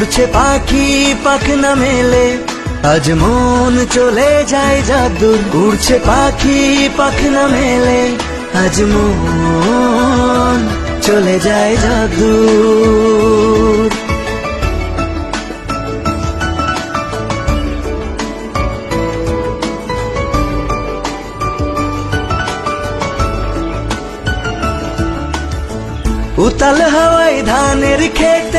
উড়ছে পাখি, পাখনা মেলে। আজ মন চলে যায় যাদুর উড়ছে পাখি, পাখনা মেলে। আজ মন চলে যায় যাদুর উতাল হাওয়ায় ধানের খেতে